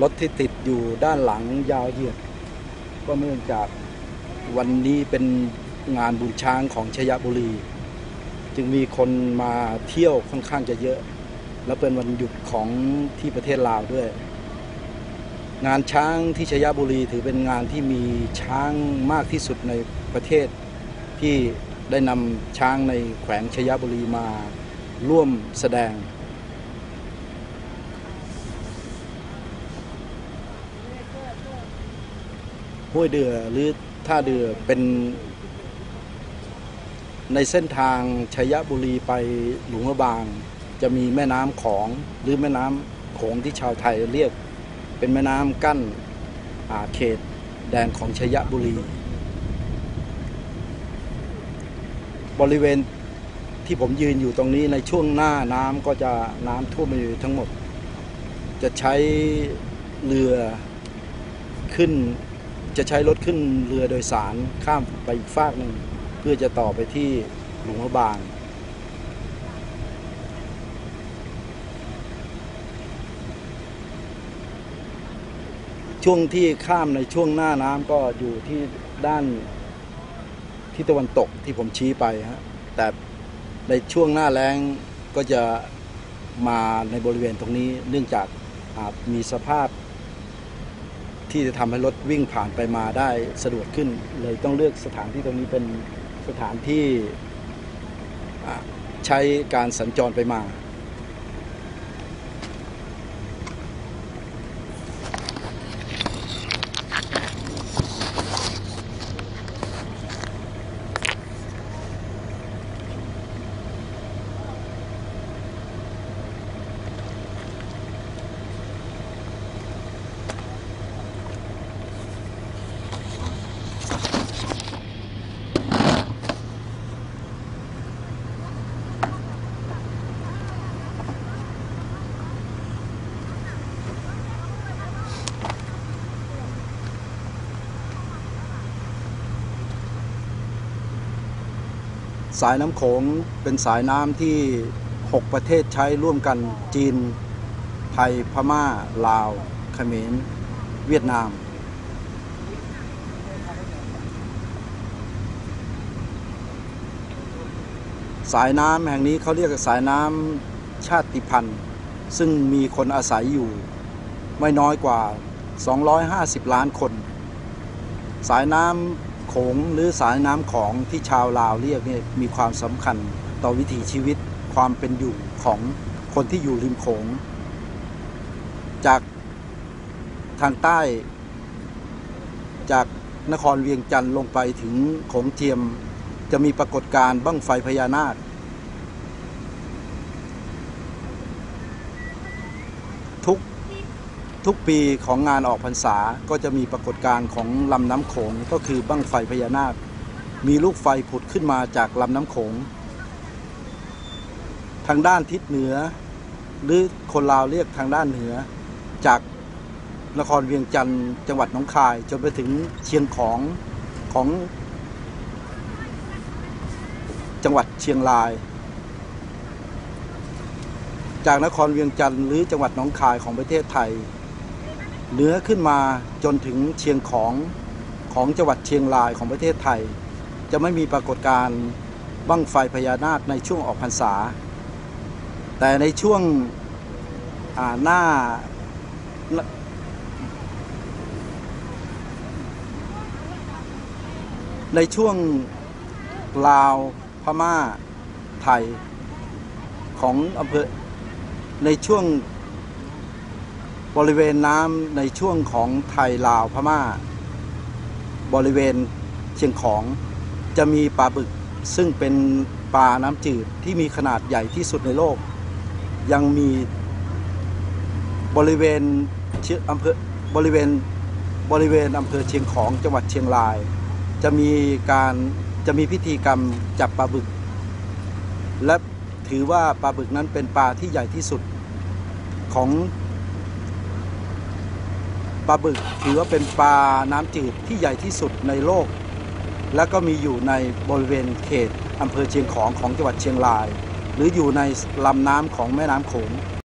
รถที่ติดอยู่ด้านหลังยาวเหยียด ก็เนื่องจากวันนี้เป็นงานบุญช้างของชยบุรี จึงมีคนมาเที่ยวค่อนข้างจะเยอะ และเป็นวันหยุดของที่ประเทศลาวด้วย งานช้างที่ชยบุรีถือเป็นงานที่มีช้างมากที่สุดในประเทศ ที่ได้นำช้างในแขวงชยบุรีมาร่วมแสดง ห้วยเดือหรือท่าเดือเป็น ในเส้นทางชัยบุรีไปหลวงพระบาง จะมีแม่น้ำของหรือแม่น้ำโขงที่ชาวไทยเรียก เป็นแม่น้ำกั้นอาเขตแดนของชัยบุรี บริเวณที่ผมยืนอยู่ตรงนี้ในช่วงหน้าน้ำก็จะน้ำท่วมอยู่ทั้งหมด จะใช้เรือขึ้น จะใช้รถขึ้นเรือโดยสารข้ามไปอีกฟากหนึ่งเพื่อจะต่อไปที่หลวงพระบางช่วงที่ข้ามในช่วงหน้าน้ำก็อยู่ที่ด้านทิศตะวันตกที่ผมชี้ไปฮะแต่ในช่วงหน้าแล้งก็จะมาในบริเวณตรงนี้เนื่องจากอาจมีสภาพ ที่จะทำให้รถวิ่งผ่านไปมาได้สะดวกขึ้น เลยต้องเลือกสถานที่ตรงนี้เป็นสถานที่ใช้การสัญจรไปมา สายน้ำโขงเป็นสายน้ำที่ 6 ประเทศใช้ร่วมกันจีน ไทยพม่า ลาวเขมรเวียดนาม สายน้ำแห่งนี้เขาเรียกสายน้ำชาติพันธุ์ ซึ่งมีคนอาศัยอยู่ ไม่น้อยกว่า 250 ล้านคน สายน้ำ โขงหรือสายน้ำของที่ชาวลาวเรียกเนี่ยมีความสำคัญต่อวิถีชีวิตความเป็นอยู่ของคนที่อยู่ริมโขง จากทางใต้ จากนครเวียงจันทร์ลงไปถึงโขงเทียม จะมีปรากฏการณ์บั้งไฟพญานาค ทุก ทุกปีของงานออกพรรษาก็จะมีปรากฏการณ์ของลำน้ำโขงก็คือบั้งไฟพญานาค มีลูกไฟผุดขึ้นมาจากลำน้ำโขง ทางด้านทิศเหนือ หรือคนลาวเรียกทางด้านเหนือ จากนครเวียงจันทร์จังหวัดหนองคาย จนไปถึงเชียงของของจังหวัดเชียงราย จากนครเวียงจันทร์หรือจังหวัดหนองคายของประเทศไทย เหนือขึ้นมาจนถึงเชียงของของจังหวัดเชียงรายของประเทศไทย จะไม่มีปรากฏการณ์บั้งไฟพญานาคในช่วงออกพรรษา แต่ในช่วงหน้าในช่วงลาวพม่าไทยของอำเภอในช่วง บริเวณน้ำในช่วงของไทยลาวพม่า บริเวณเชียงของจะมีปลาบึกซึ่งเป็นปลาน้ำจืดที่มีขนาดใหญ่ที่สุดในโลก ยังมีบริเวณเชียอำเภอบริเวณบริเวณอำเภอเชียงของจังหวัดเชียงราย จะมีการจะมีพิธีกรรมจับปลาบึก และถือว่าปลาบึกนั้นเป็นปลาที่ใหญ่ที่สุดของ ปลาบึกถือว่าเป็นปลาน้ำจืดที่ใหญ่ที่สุดในโลก และก็มีอยู่ในบริเวณเขตอำเภอเชียงของของจังหวัดเชียงราย หรืออยู่ในลำน้ำของแม่น้ำโขง